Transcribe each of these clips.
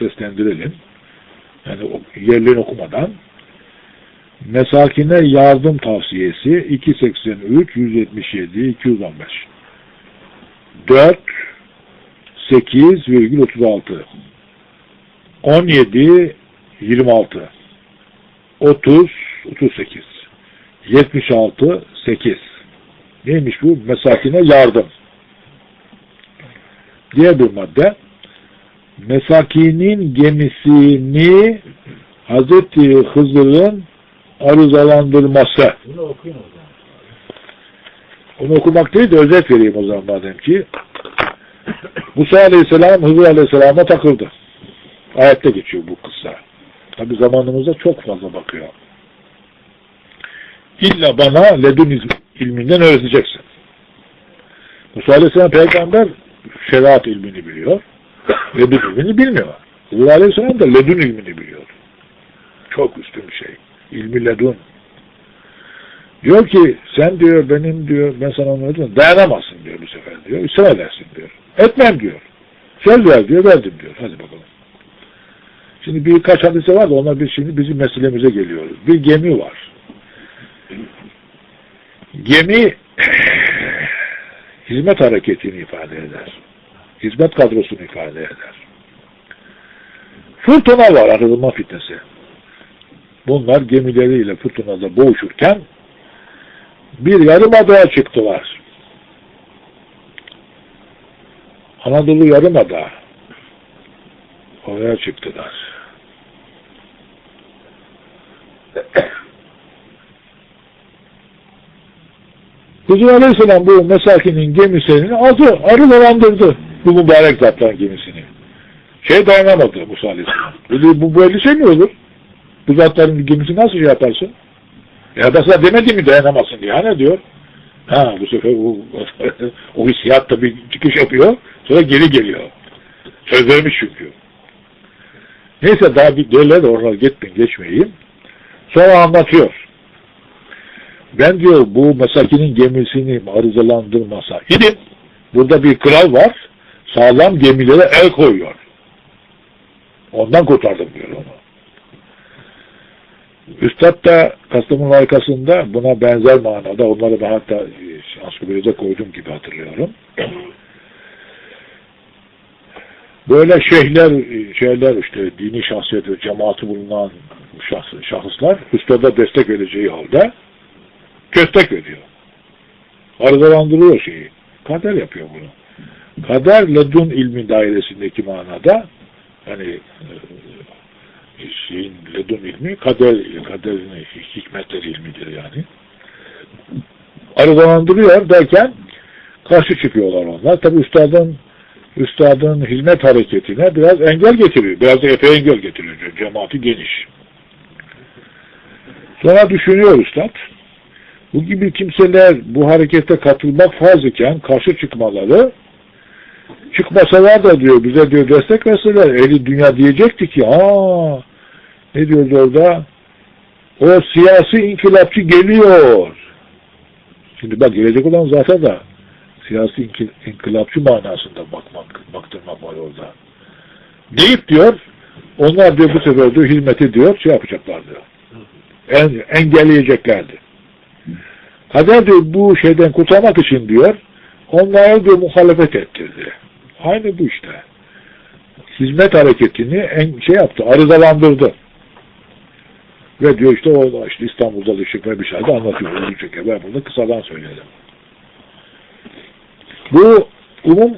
seslendirelim. Yani yerlerini okumadan. Mesakine yardım tavsiyesi 283 177 215 4 8,36 17 26 30 38 76 8 Neymiş bu? Mesakine yardım. Diğer bir madde Mesakinin gemisini Hazreti Hızır'ın arızalandırması. Bunu okuyun o zaman. Onu okumak değil de özet vereyim o zaman madem ki. Musa Aleyhisselam Hızır Aleyhisselam'a takıldı. Ayette geçiyor bu kıssa. Tabi zamanımızda çok fazla bakıyor. İlla bana ledün il- ilminden öğreteceksin. Musa Aleyhisselam peygamber şeriat ilmini biliyor. Ledün ilmini bilmiyor. Hızır Aleyhisselam da ledün ilmini biliyor. Çok üstün bir şey. İlmi ledün. Diyor ki sen diyor benim diyor ben sana onu. Dayanamazsın diyor bu sefer diyor. İsrar edersin diyor. Etmem diyor. Söz ver diyor. Verdim diyor. Hadi bakalım. Şimdi birkaç hadise var da onlar biz şimdi bizim meselemize geliyoruz. Bir gemi var. Gemi hizmet hareketini ifade eder. Hizmet kadrosunu ifade eder. Fırtına var arılma fitnesi. Bunlar gemileriyle fırtınada boğuşurken bir yarımadaya çıktılar. Anadolu yarımada oraya çıktılar. Hızır Aleyhisselam bu mesakinin gemisini aldı, arılarandırdı bu mübarek zatların gemisini. Şey dayanamadı Musa Aleyhisselam. Bu böyle şey mi olur? Bu zatların gemisi nasıl şey yaparsın? Ya da sana demedi mi dayanamazsın diye. Ne diyor? Ha bu sefer o, o hissiyat da bir çıkış yapıyor. Sonra geri geliyor. Söz vermiş çünkü. Neyse daha bir derler de oralara gitmeyin geçmeyeyim. Sonra anlatıyor. Ben diyor bu mesakinin gemisini arızalandırmasa idim. Burada bir kral var. Sağlam gemilere el koyuyor. Ondan kurtardım diyor onu. Üstad da Kastamonu arkasında buna benzer manada onları da hatta e, ansiklopedide koydum gibi hatırlıyorum. Böyle şeyhler, şeyler işte dini şahsiyet cemaati bulunan şahs, şahıslar üstada destek vereceği halde köstek veriyor. Arızalandırıyor şeyi. Kader yapıyor bunu. Kader ledun ilmi dairesindeki manada hani e, şeyin ledun ilmi kader, kaderin hikmetleri ilmidir yani. Arızalandırıyor derken karşı çıkıyorlar onlar. Tabi üstadın üstadın hizmet hareketine biraz engel getiriyor. Biraz da epey engel getiriyor. Cemaati geniş. Sonra düşünüyor üstad. Bu gibi kimseler bu harekete katılmak farz iken karşı çıkmaları çıkmasalar da diyor bize diyor destek verseler eli dünya diyecekti ki aa ne diyoruz orada o siyasi inkılapçı geliyor. Şimdi bak gelecek olan zaten da siyasi inkı- inkılapçı manasında bakmak, baktırmak var orada. Deyip diyor onlar diyor bu sefer diyor hizmeti diyor şey yapacaklar diyor. En, engelleyeceklerdi. Kader diyor bu şeyden kurtarmak için diyor onlara diyor muhalefet ettirdi. Aynı bu işte. Hizmet hareketini en şey yaptı, arızalandırdı. Ve diyor işte o işte İstanbul'da da Işık ve bir şey de anlatıyor. Uzun çeker. Ben bunu kısadan söyledim. Bu umum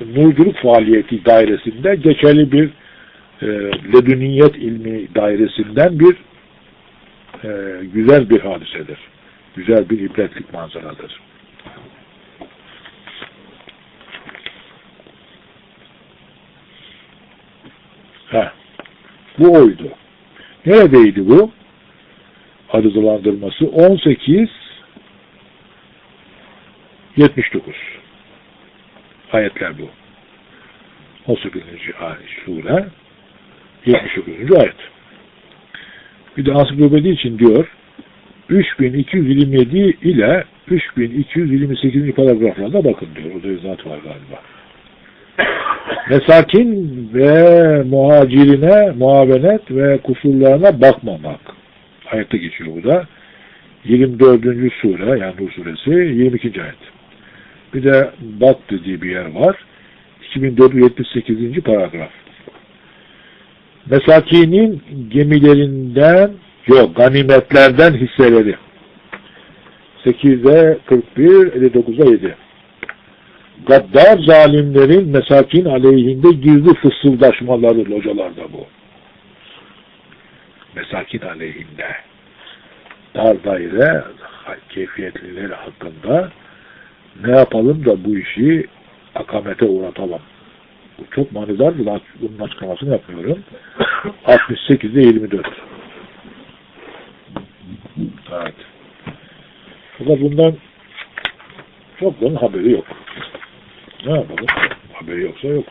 nurculuk faaliyeti dairesinde geçerli bir e, ledüniyet ilmi dairesinden bir e, güzel bir hadisedir. Güzel bir ibretlik manzaradır. Ha, bu oydu. Neredeydi bu? Arızalandırması 18 79 ayetler bu. 18. ayet sure 79. ayet. Bir de ansiklopedi için diyor 3227 ile 3228. paragraflarda bakın diyor. O da izahat var galiba. Mesakin ve muhacirine muavenet ve kusurlarına bakmamak. Ayette geçiyor bu da. 24. sure yani Nur suresi 22. ayet. Bir de bak dediği bir yer var. 2478. paragraf. Mesakinin gemilerinden yok ganimetlerden hisseleri. 8'e 41, 59'a 7. Gaddar zalimlerin mesakin aleyhinde gizli fısıldaşmaları localarda bu. Mesakin aleyhinde. Dar daire keyfiyetlileri hakkında ne yapalım da bu işi akamete uğratalım. Bu çok manidardır. da Bunun açıklamasını yapmıyorum. 68'de 24. Evet. Fakat bundan çok bunun haberi yok. Ne yapalım? Haberi yoksa yok.